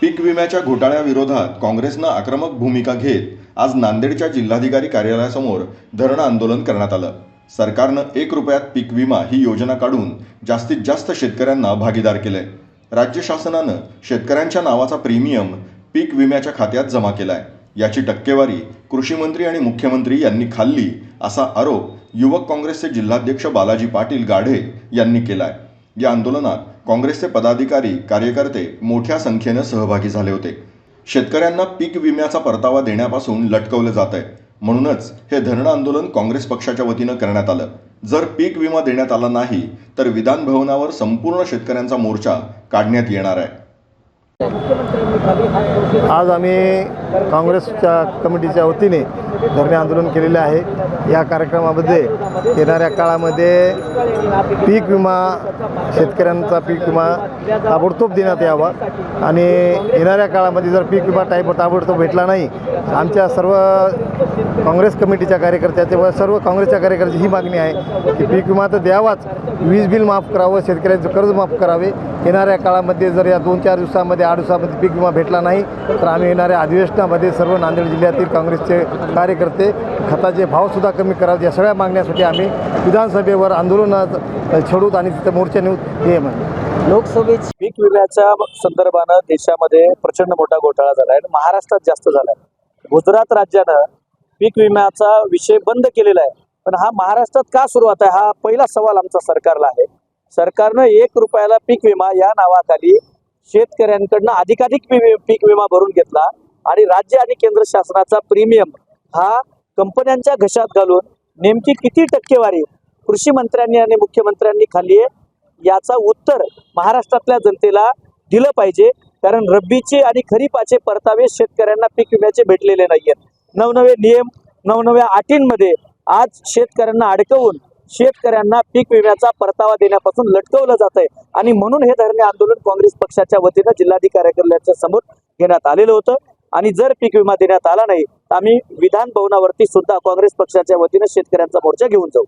पीक विम्याच्या घोटाळ्याविरोधात काँग्रेसनं आक्रमक भूमिका घेत आज नांदेडच्या जिल्हाधिकारी कार्यालयासमोर धरणं आंदोलन करण्यात आलं. सरकारनं एक रुपयात पीक विमा ही योजना काढून जास्तीत जास्त शेतकऱ्यांना भागीदार केलंय. राज्य शासनानं शेतकऱ्यांच्या नावाचा प्रीमियम पीक विम्याच्या खात्यात जमा केलाय. याची टक्केवारी कृषी मंत्री आणि मुख्यमंत्री यांनी खाल्ली असा आरोप युवक काँग्रेसचे जिल्हाध्यक्ष बालाजी पाटील गाढे यांनी केलाय. या आंदोलनात काँग्रेसचे पदाधिकारी कार्यकर्ते मोठ्या संख्येनं सहभागी झाले होते. शेतकऱ्यांना पीक विम्याचा परतावा देण्यापासून लटकवलं जात आहे म्हणूनच हे धरणं आंदोलन काँग्रेस पक्षाच्या वतीनं करण्यात आलं. जर पीक विमा देण्यात आला नाही तर विधान भवनावर संपूर्ण शेतकऱ्यांचा मोर्चा काढण्यात येणार आहे. आज आम्ही काँग्रेसच्या कमिटीच्या वतीने धरणे आंदोलन केलेले आहे. या कार्यक्रमामध्ये येणाऱ्या काळामध्ये पीक विमा शेतकऱ्यांचा पीक विमा ताबडतोब देण्यात यावा आणि येणाऱ्या काळामध्ये जर पीक विमा टाईप ताबडतोब भेटला नाही आमच्या सर्व काँग्रेस कमिटीच्या कार्यकर्त्याचे व सर्व काँग्रेसच्या कार्यकर्त्याची ही मागणी आहे की पीक विमा तर द्यावाच. वीज बिल माफ करावं शेतकऱ्यांचं कर्ज माफ करावे. येणाऱ्या काळामध्ये जर या दोन चार दिवसामध्ये आठ दिवसामध्ये पीक विमा भेटला नाही तर आम्ही येणाऱ्या अधिवेशनामध्ये सर्व नांदेड जिल्ह्यातील काँग्रेसचे कार्यकर्ते खताचे भावसुद्धा कमी करावे या सगळ्या मागण्यासाठी आम्ही विधानसभेवर आंदोलनात छडूत आणि तिथं मोर्चा नेऊत हे म्हणतो. लोकसभेची पीक विम्याच्या संदर्भानं देशामध्ये प्रचंड मोठा घोटाळा झाला आहे आणि महाराष्ट्रात जास्त झाला आहे. गुजरात राज्यानं पीक विम्याचा विषय बंद केलेला आहे. पण हा महाराष्ट्रात का सुरुवात आहे? हा पहिला सवाल आमचा सरकारला आहे. सरकारनं एक रुपयाला पीक विमा या नावाखाली शेतकऱ्यांकडनं अधिकाधिक पी- पीक विमा भरून घेतला आणि राज्य आणि केंद्र शासनाचा प्रीमियम हा कंपन्यांच्या घशात घालून नेमकी किती टक्केवारी कृषी मंत्र्यांनी आणि मुख्यमंत्र्यांनी खाल्ली आहे याचा उत्तर महाराष्ट्रातल्या जनतेला दिलं पाहिजे. कारण रब्बीचे आणि खरीपाचे परतावे शेतकऱ्यांना पीक विम्याचे भेटलेले नाहीयेत. नवनवे नियम नवनव्या अटींमध्ये आज शेतकऱ्यांना अडकवून शेतकऱ्यांना पीक विम्याचा परतावा देण्यापासून लटकवलं जात आहे आणि म्हणून हे धरणे आंदोलन काँग्रेस पक्षाच्या वतीनं जिल्हाधिकारी कार्यालयाच्या समोर घेण्यात आलेलं होतं. आणि जर पीक विमा देण्यात आला नाही तर आम्ही विधान भवनावरती सुद्धा काँग्रेस पक्षाच्या वतीनं शेतकऱ्यांचा मोर्चा घेऊन जाऊ.